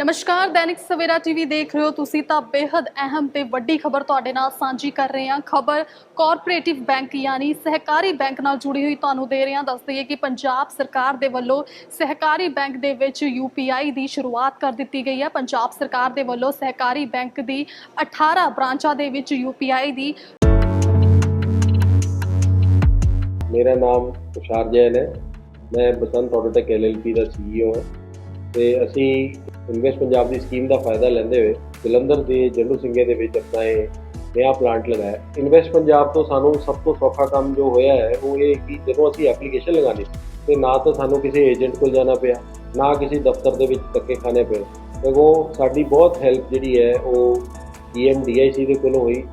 ਨਮਸਕਾਰ, ਦੈਨਿਕ ਸਵੇਰਾ ਟੀਵੀ ਦੇਖ ਰਹੇ ਹੋ ਤੁਸੀਂ ਤਾਂ ਬੇहद ਅਹਿਮ ਤੇ ਵੱਡੀ ਖਬਰ ਤੁਹਾਡੇ ਨਾਲ ਸਾਂਝੀ ਕਰ ਰਹੇ ਹਾਂ। ਖਬਰ ਕੋਆਪਰੇਟਿਵ ਬੈਂਕ ਯਾਨੀ ਸਹਿਕਾਰੀ ਬੈਂਕ ਨਾਲ ਜੁੜੀ ਹੋਈ ਤੁਹਾਨੂੰ ਦੇ ਰਹੇ ਹਾਂ। ਦੱਸ ਦਈਏ ਕਿ ਪੰਜਾਬ ਸਰਕਾਰ ਦੇ ਵੱਲੋਂ ਸਹਿਕਾਰੀ ਬੈਂਕ ਦੇ ਵਿੱਚ ਯੂਪੀਆਈ ਦੀ ਸ਼ੁਰੂਆਤ ਕਰ ਦਿੱਤੀ ਗਈ ਹੈ। ਪੰਜਾਬ ਸਰਕਾਰ ਦੇ ਵੱਲੋਂ ਸਹਿਕਾਰੀ ਬੈਂਕ ਦੀ 18 ਬ੍ਰਾਂਚਾਂ ਦੇ ਵਿੱਚ ਯੂਪੀਆਈ ਦੀ ਮੇਰਾ ਨਾਮ ਤੁਸ਼ਾਰ ਜੈਨ ਹੈ। ਮੈਂ ਬਸੰਤ ਆਟੋਟੈਕ ਐਲਐਲਪੀ ਦਾ ਸੀਈਓ ਹਾਂ। ਤੇ ਅਸੀਂ ਇਨਵੈਸਟ ਪੰਜਾਬ ਦੀ ਸਕੀਮ ਦਾ ਫਾਇਦਾ ਲੈਂਦੇ ਹੋਏ ਜਲੰਧਰ ਦੇ ਜੰਡੂ ਸਿੰਘੇ ਦੇ ਵਿੱਚ ਆਪਣਾ ਇਹ ਨਵਾਂ ਪਲਾਂਟ ਲਗਾਇਆ। ਇਨਵੈਸਟ ਪੰਜਾਬ ਤੋਂ ਸਾਨੂੰ ਸਭ ਤੋਂ ਸੌਖਾ ਕੰਮ ਜੋ ਹੋਇਆ ਹੈ, ਉਹ ਇਹ ਕਿ ਜਦੋਂ ਅਸੀਂ ਐਪਲੀਕੇਸ਼ਨ ਲਗਾਣੀ ਸੀ ਤੇ ਨਾ ਤਾਂ ਸਾਨੂੰ ਕਿਸੇ ਏਜੰਟ ਕੋਲ ਜਾਣਾ ਪਿਆ, ਨਾ ਕਿਸੇ ਦਫ਼ਤਰ ਦੇ ਵਿੱਚ ਧੱਕੇ ਖਾਣੇ ਪਏ। ਸਗੋਂ ਸਾਡੀ ਬਹੁਤ ਹੈਲਪ ਜਿਹੜੀ ਹੈ, ਉਹ E ਈਐਮਡੀਆਈਸੀ ਦੇ ਕੋਲੋਂ ਹੋਈ।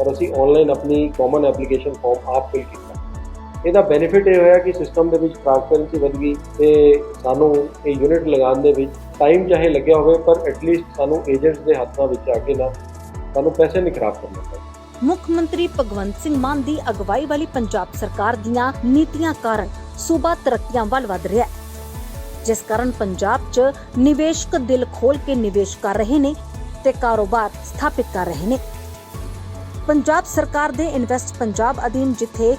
ਔਰ ਅਸੀਂ ਆਨਲਾਈਨ ਆਪਣੀ ਕਾਮਨ ਐਪਲੀਕੇਸ਼ਨ ਫਾਰਮ ਆਪ ਫਿਲ ਕੀਤਾ। ਇਹਦਾ ਬੈਨੀਫਿਟ ਇਹ ਹੋਇਆ ਕਿ ਸਿਸਟਮ ਦੇ ਵਿੱਚ ਟ੍ਰਾਂਸਪੇਰੈਂਸੀ ਵਧ ਗਈ ਤੇ ਸਾਨੂੰ ਇਹ ਯੂਨਿਟ ਲਗਾਉਣ ਦੇ ਵਿੱਚ ਟਾਈਮ ਚਾਹੇ ਲੱਗਿਆ ਹੋਵੇ, ਪਰ ਐਟਲੀਸਟ ਸਾਨੂੰ ਏਜੰਟਸ ਦੇ ਹੱਥਾਂ ਵਿੱਚ ਆ ਕੇ ਨਾ ਸਾਨੂੰ ਪੈਸੇ ਨਹੀਂ ਖਰਾਬ ਕਰਨੇ ਪਏ ਮੁੱਖ ਮੰਤਰੀ ਭਗਵੰਤ ਸਿੰਘ ਮਾਨ ਦੀ ਅਗਵਾਈ ਵਾਲੀ ਪੰਜਾਬ ਸਰਕਾਰ ਦੀਆਂ ਨੀਤੀਆਂ ਕਾਰਨ ਸੂਬਾ ਤਰੱਕੀਆਂ ਵੱਲ ਵਧ ਰਿਹਾ ਹੈ। ਜਿਸ ਕਾਰਨ ਪੰਜਾਬ 'ਚ ਨਿਵੇਸ਼ਕ ਦਿਲ ਖੋਲ ਕੇ ਨਿਵੇਸ਼ ਕਰ ਰਹੇ ਨੇ ਤੇ ਕਾਰੋਬਾਰ ਸਥਾਪਿਤ ਕਰ ਰਹੇ ਨੇ। ਪੰਜਾਬ ਸਰਕਾਰ ਦੇ ਇਨਵੈਸਟ ਪੰਜਾਬ ਅਧੀਨ ਜਿੱਥੇ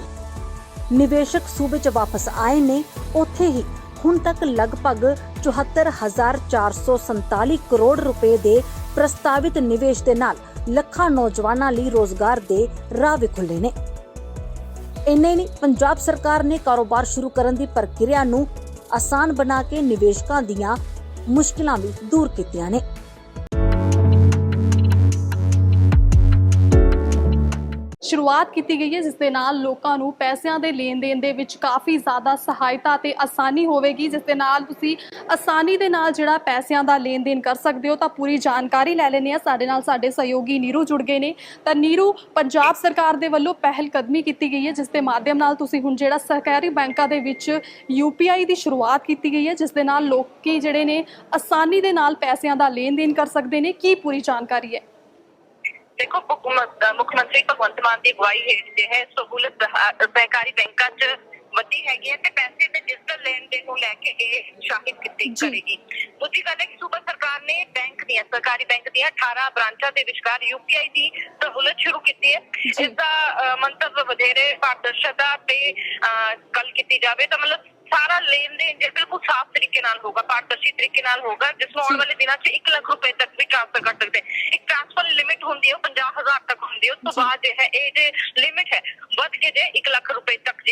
ਨਿਵੇਸ਼ਕ ਸੂਬੇ 'ਚ ਵਾਪਸ ਆਏ ਨੇ। ਉੱਥੇ ਹੀ ਹੁਣ ਤੱਕ ਲਗਭਗ 74447 ਕਰੋੜ ਰੁਪਏ ਦੇ ਪ੍ਰਸਤਾਵਿਤ ਨਿਵੇਸ਼ ਦੇ ਨਾਲ ਲੱਖਾਂ ਨੌਜਵਾਨਾਂ ਲਈ ਰੋਜ਼ਗਾਰ ਦੇ ਰਾਹ ਵੀ ਖੁੱਲੇ ਨੇ। ਇੰਨੇ ਨਹੀਂ, ਪੰਜਾਬ ਸਰਕਾਰ ਨੇ ਕਾਰੋਬਾਰ ਸ਼ੁਰੂ ਕਰਨ ਦੀ ਪ੍ਰਕਿਰਿਆ ਨੂੰ ਆਸਾਨ ਬਣਾ ਕੇ ਨਿਵੇਸ਼ਕਾਂ ਦੀਆਂ ਮੁਸ਼ਕਲਾਂ ਵੀ ਦੂਰ ਕੀਤੀਆਂ ਨੇ। ਸ਼ੁਰੂਆਤ ਕੀਤੀ ਗਈ ਹੈ, ਜਿਸ ਦੇ ਨਾਲ ਲੋਕਾਂ ਨੂੰ ਪੈਸਿਆਂ ਦੇ ਲੈਣ ਦੇਣ ਦੇ ਵਿੱਚ ਕਾਫੀ ਜ਼ਿਆਦਾ ਸਹਾਇਤਾ ਤੇ ਆਸਾਨੀ ਹੋਵੇਗੀ, ਜਿਸ ਦੇ ਨਾਲ ਤੁਸੀਂ ਆਸਾਨੀ ਦੇ ਨਾਲ ਜਿਹੜਾ ਪੈਸਿਆਂ ਦਾ ਲੈਣ ਦੇਣ ਕਰ ਸਕਦੇ ਹੋ, ਤਾਂ ਪੂਰੀ ਜਾਣਕਾਰੀ ਲੈ ਲੈਣੇ ਆ ਸਾਡੇ ਨਾਲ ਸਾਡੇ ਸਹਿਯੋਗੀ ਨੀਰੂ ਜੁੜ ਗਏ ਨੇ। ਤਾਂ ਨੀਰੂ, ਪੰਜਾਬ ਸਰਕਾਰ ਦੇ ਵੱਲੋਂ ਪਹਿਲ ਕਦਮੀ ਕੀਤੀ ਗਈ ਹੈ, ਜਿਸ ਦੇ ਮਾਧਿਅਮ ਨਾਲ ਤੁਸੀਂ ਹੁਣ ਜਿਹੜਾ ਸਰਕਾਰੀ ਬੈਂਕਾਂ ਦੇ ਵਿੱਚ ਯੂਪੀਆਈ ਦੀ ਸ਼ੁਰੂਆਤ ਕੀਤੀ ਗਈ ਹੈ, ਜਿਸ ਦੇ ਨਾਲ ਲੋਕੀ ਜਿਹੜੇ ਨੇ ਆਸਾਨੀ ਦੇ ਨਾਲ ਪੈਸਿਆਂ ਦਾ ਲੈਣ ਦੇਣ ਕਰ ਸਕਦੇ ਨੇ। ਕੀ ਪੂਰੀ ਜਾਣਕਾਰੀ ਹੈ? ਦੇਖੋ ਮੁੱਖ ਮੰਤਰੀ ਭਗਵੰਤ ਮਾਨ ਦੀ ਅਗਵਾਈ ਹੇਠ ਜੇ ਹੈ ਸਹੂਲਤ ਸਹ- ਸਹਿਕਾਰੀ ਬੈਂਕਾਂ 'ਚ ਵੱਡੀ ਹੈਗੀ ਹੈ ਤੇ ਪੈਸੇ ਦੇ ਡਿਜੀਟਲ ਲੈਣ ਦੇਣ ਨੂੰ ਲੈ ਕੇ ਇਹ ਸ਼ਾਹਿਦ ਕੀਤੀ ਜੀ। ਕਰੇਗੀ ਦੂਜੀ ਗੱਲ ਹੈ ਕਿ ਸੂਬਾ ਸਰਕਾਰ ਨੇ ਬੈਂਕ ਦੀਆਂ ਸਰਕਾਰੀ ਬੈਂਕ ਦੀਆਂ 18 ਬ੍ਰਾਂਚਾਂ ਦੇ ਵਿਚਕਾਰ ਯੂਪੀਆਈ ਦੀ ਸਹੂਲਤ ਸ਼ੁਰੂ ਕੀਤੀ ਹੈ ਜੀ। ਇਸ ਦਾ ਮੰਤਵ ਵਧੇਰੇ ਪਾਰਦਰਸ਼ਤਾ ਤੇ ਗੱਲ ਕੀਤੀ ਜਾਵੇ ਤਾਂ ਮਤਲਬ ਸਾਰਾ ਲੈਣ ਦੇਣ ਜਿਹੜਾ ਬਿਲਕੁਲ ਸਾਫ਼ ਤਰੀਕੇ ਨਾਲ ਹੋਗਾ ਪਾਰਦਰਸ਼ੀ ਤਰੀਕੇ ਨਾਲ ਹੋਗਾ ਜਿਸ ਨੂੰ ਆਉਣ ਜੀ। ਵਾਲੇ ਵਾਲੇ ਦਿਨਾਂ 'ਚ 1 ਲੱਖ ਰੁਪਏ ਤੱਕ ਵੀ ਟ੍ਰਾਂਸਫਰ ਕਰ ਸਕਦੇ ਹਾਂ। ਲਿਮਿਟ ਹੁੰਦੀ ਹੈ ਉਹ 50000 ਤੱਕ ਹੁੰਦੀ ਹੈ ਉਸ ਤੋਂ ਜੀ। ਬਾਅਦ ਜੇ ਹੈ ਇਹ ਜੇ ਲਿਮਿਟ ਹੈ ਵੱਧ ਕੇ ਜੇ 1 ਲੱਖ ਰੁਪਏ ਤੱਕ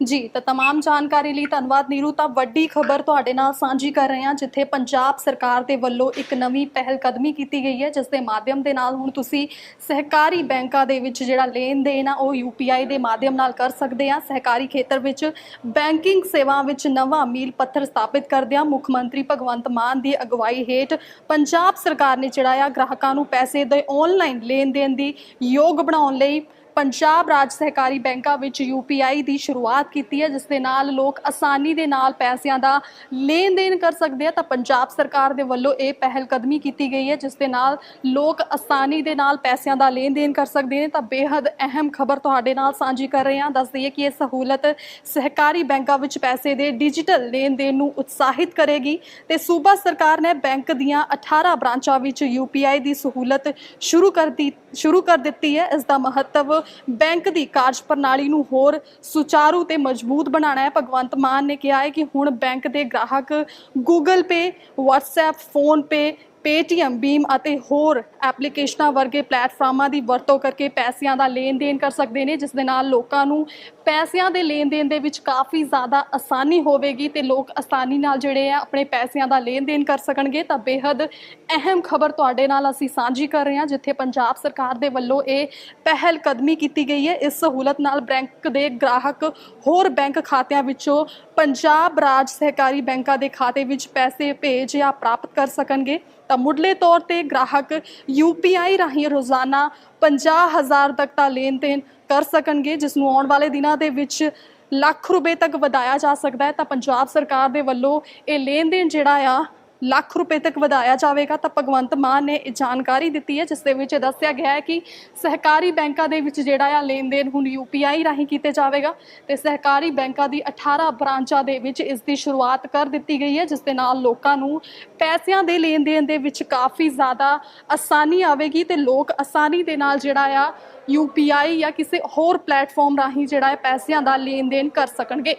ਜੇ ਹੈ ਉਹ ਕੀਤੀ ਜਾਏਗੀ ਜੀ ਤਾਂ तमाम ਜਾਣਕਾਰੀ ਲਈ ਧੰਨਵਾਦ ਨੀਰੂ ਤਾਂ ਵੱਡੀ ਖਬਰ ਤੁਹਾਡੇ ਨਾਲ ਸਾਂਝੀ ਕਰ ਰਹੇ ਹਾਂ ਜਿੱਥੇ ਪੰਜਾਬ ਸਰਕਾਰ ਦੇ ਵੱਲੋਂ ਇੱਕ ਨਵੀਂ ਪਹਿਲ ਕਦਮੀ ਕੀਤੀ ਗਈ ਹੈ ਜਿਸ ਦੇ ਮਾਧਿਅਮ ਦੇ ਨਾਲ ਹੁਣ ਤੁਸੀਂ ਸਹਿਕਾਰੀ ਬੈਂਕਾਂ ਦੇ ਵਿੱਚ ਜਿਹੜਾ ਲੈਣ ਦੇਣ ਆ ਉਹ ਯੂਪੀਆਈ ਦੇ ਮਾਧਿਅਮ ਨਾਲ ਕਰ ਸਕਦੇ ਆ ਸਹਿਕਾਰੀ ਖੇਤਰ ਵਿੱਚ ਬੈਂਕਿੰਗ ਸੇਵਾ ਵਿੱਚ ਨਵਾਂ ਮੀਲ ਪੱਥਰ ਸਥਾਪਿਤ ਕਰਦਿਆਂ ਮੁੱਖ ਮੰਤਰੀ ਭਗਵੰਤ ਮਾਨ ਦੀ ਅਗਵਾਈ ਹੇਠ ਪੰਜਾਬ ਸਰਕਾਰ ਨੇ ਜਿਹੜਾ ਆ ਗ੍ਰਾਹਕਾਂ ਨੂੰ ਪੈਸੇ ਦੇ ਆਨਲਾਈਨ ਲੈਣ ਦੇਣ ਦੀ ਯੋਗ ਬਣਾਉਣ ਲਈ ਪੰਜਾਬ ਰਾਜ ਸਹਿਕਾਰੀ ਬੈਂਕਾਂ ਵਿੱਚ ਯੂਪੀਆਈ ਦੀ ਸ਼ੁਰੂਆਤ ਕੀਤੀ ਹੈ, ਜਿਸ ਦੇ ਨਾਲ ਲੋਕ ਆਸਾਨੀ ਦੇ ਨਾਲ ਪੈਸਿਆਂ ਦਾ ਲੈਣ ਦੇਣ ਕਰ ਸਕਦੇ ਆ। ਤਾਂ ਪੰਜਾਬ ਸਰਕਾਰ ਦੇ ਵੱਲੋਂ ਇਹ ਪਹਿਲ ਕਦਮੀ ਕੀਤੀ ਗਈ ਹੈ, ਜਿਸ ਦੇ ਨਾਲ ਲੋਕ ਆਸਾਨੀ ਦੇ ਨਾਲ ਪੈਸਿਆਂ ਦਾ ਲੈਣ ਦੇਣ ਕਰ ਸਕਦੇ ਨੇ। ਤਾਂ ਬੇहद ਅਹਿਮ ਖਬਰ ਤੁਹਾਡੇ ਨਾਲ ਸਾਂਝੀ ਕਰ ਰਹੇ ਹਾਂ। ਦੱਸ ਦਈਏ ਕਿ ਇਹ ਸਹੂਲਤ ਸਹਿਕਾਰੀ ਬੈਂਕਾਂ ਵਿੱਚ ਪੈਸੇ ਦੇ ਡਿਜੀਟਲ ਲੈਣ ਦੇਣ ਨੂੰ ਉਤਸ਼ਾਹਿਤ ਕਰੇਗੀ। ਤੇ ਸੂਬਾ ਸਰਕਾਰ ਨੇ ਬੈਂਕ ਦੀਆਂ 18 ਬ੍ਰਾਂਚਾਂ ਵਿੱਚ ਯੂਪੀਆਈ ਦੀ ਸਹੂਲਤ ਸ਼ੁਰੂ ਕਰ ਦੀ ਸ਼ੁਰੂ ਕਰ ਦਿੱਤੀ ਹੈ। ਇਸ ਦਾ ਮਹੱਤਵ ਬੈਂਕ ਦੀ ਕਾਰਜ ਪ੍ਰਣਾਲੀ ਨੂੰ ਹੋਰ ਸੁਚਾਰੂ ਤੇ ਮਜ਼ਬੂਤ ਬਣਾਉਣਾ ਹੈ। ਭਗਵੰਤ ਮਾਨ ਨੇ ਕਿਹਾ ਹੈ ਕਿ ਹੁਣ ਬੈਂਕ ਦੇ ਗ੍ਰਾਹਕ Google Pay, WhatsApp PhonePe Paytm BHIM ਅਤੇ ਹੋਰ ਐਪਲੀਕੇਸ਼ਨਾਂ ਵਰਗੇ ਪਲੇਟਫਾਰਮਾਂ ਦੀ ਵਰਤੋਂ ਕਰਕੇ ਪੈਸਿਆਂ ਦਾ ਲੈਣ ਦੇਣ ਕਰ ਸਕਦੇ ਨੇ, ਜਿਸ ਦੇ ਨਾਲ ਲੋਕਾਂ ਨੂੰ ਪੈਸਿਆਂ ਦੇ ਲੈਣ ਦੇਣ ਦੇ ਵਿੱਚ ਕਾਫੀ ਜ਼ਿਆਦਾ ਆਸਾਨੀ ਹੋਵੇਗੀ ਤੇ ਲੋਕ ਆਸਾਨੀ ਨਾਲ ਜਿਹੜੇ ਆ ਆਪਣੇ ਪੈਸਿਆਂ ਦਾ ਲੈਣ ਦੇਣ ਕਰ ਸਕਣਗੇ। ਤਾਂ ਬੇहद ਅਹਿਮ ਖਬਰ ਤੁਹਾਡੇ ਨਾਲ ਅਸੀਂ ਸਾਂਝੀ ਕਰ ਰਹੇ ਹਾਂ, ਜਿੱਥੇ ਪੰਜਾਬ ਸਰਕਾਰ ਦੇ ਵੱਲੋਂ ਇਹ ਪਹਿਲ ਕਦਮੀ ਕੀਤੀ ਗਈ ਹੈ। ਇਸ ਸਹੂਲਤ ਨਾਲ ਬੈਂਕ ਦੇ ਗ੍ਰਾਹਕ ਹੋਰ ਬੈਂਕ ਖਾਤਿਆਂ ਵਿੱਚੋਂ ਪੰਜਾਬ ਰਾਜ ਸਹਿਕਾਰੀ ਬੈਂਕਾਂ ਦੇ ਖਾਤੇ ਵਿੱਚ ਪੈਸੇ ਭੇਜ ਜਾਂ ਪ੍ਰਾਪਤ ਕਰ ਸਕਣਗੇ। ਤਾਂ ਮੁੱਢਲੇ ਤੌਰ ਤੇ ਗ੍ਰਾਹਕ ਯੂਪੀਆਈ ਰਾਹੀਂ ਰੋਜ਼ਾਨਾ 50000 ਤੱਕ ਦਾ ਲੈਣ ਦੇਣ ਕਰ ਸਕਣਗੇ, ਜਿਸ ਨੂੰ ਆਉਣ ਵਾਲੇ ਦਿਨਾਂ ਦੇ ਵਿੱਚ ਲੱਖ ਰੁਪਏ ਤੱਕ ਵਧਾਇਆ ਜਾ ਸਕਦਾ ਹੈ। ਤਾਂ ਪੰਜਾਬ ਸਰਕਾਰ ਦੇ ਵੱਲੋਂ ਇਹ ਲੈਣ ਦੇਣ ਜਿਹੜਾ ਆ ਲੱਖ ਰੁਪਏ ਤੱਕ ਵਧਾਇਆ ਜਾਵੇਗਾ, ਤਾਂ ਭਗਵੰਤ ਮਾਨ ਨੇ ਇਹ ਜਾਣਕਾਰੀ ਦਿੱਤੀ ਹੈ, ਜਿਸ ਦੇ ਵਿੱਚ ਦੱਸਿਆ ਗਿਆ ਹੈ ਕਿ ਸਹਿਕਾਰੀ ਬੈਂਕਾਂ ਦੇ ਵਿੱਚ ਜਿਹੜਾ ਆ ਲੈਣ ਦੇਣ ਹੁਣ ਯੂਪੀਆਈ ਰਾਹੀਂ ਕੀਤੇ ਜਾਵੇਗਾ ਤੇ ਸਹਿਕਾਰੀ ਬੈਂਕਾਂ ਦੀ 18 ਬ੍ਰਾਂਚਾਂ ਦੇ ਵਿੱਚ ਇਸ ਦੀ ਸ਼ੁਰੂਆਤ ਕਰ ਦਿੱਤੀ ਗਈ ਹੈ, ਜਿਸ ਦੇ ਨਾਲ ਲੋਕਾਂ ਨੂੰ ਪੈਸਿਆਂ ਦੇ ਲੈਣ ਦੇਣ ਦੇ ਵਿੱਚ ਕਾਫੀ ਜ਼ਿਆਦਾ ਆਸਾਨੀ ਆਵੇਗੀ ਤੇ ਲੋਕ ਆਸਾਨੀ ਦੇ ਨਾਲ ਜਿਹੜਾ ਆ ਯੂਪੀਆਈ ਜਾਂ ਕਿਸੇ ਹੋਰ ਪਲੇਟਫਾਰਮ ਰਾਹੀਂ ਜਿਹੜਾ ਹੈ ਪੈਸਿਆਂ ਦਾ ਲੈਣ ਦੇਣ ਕਰ ਸਕਣਗੇ।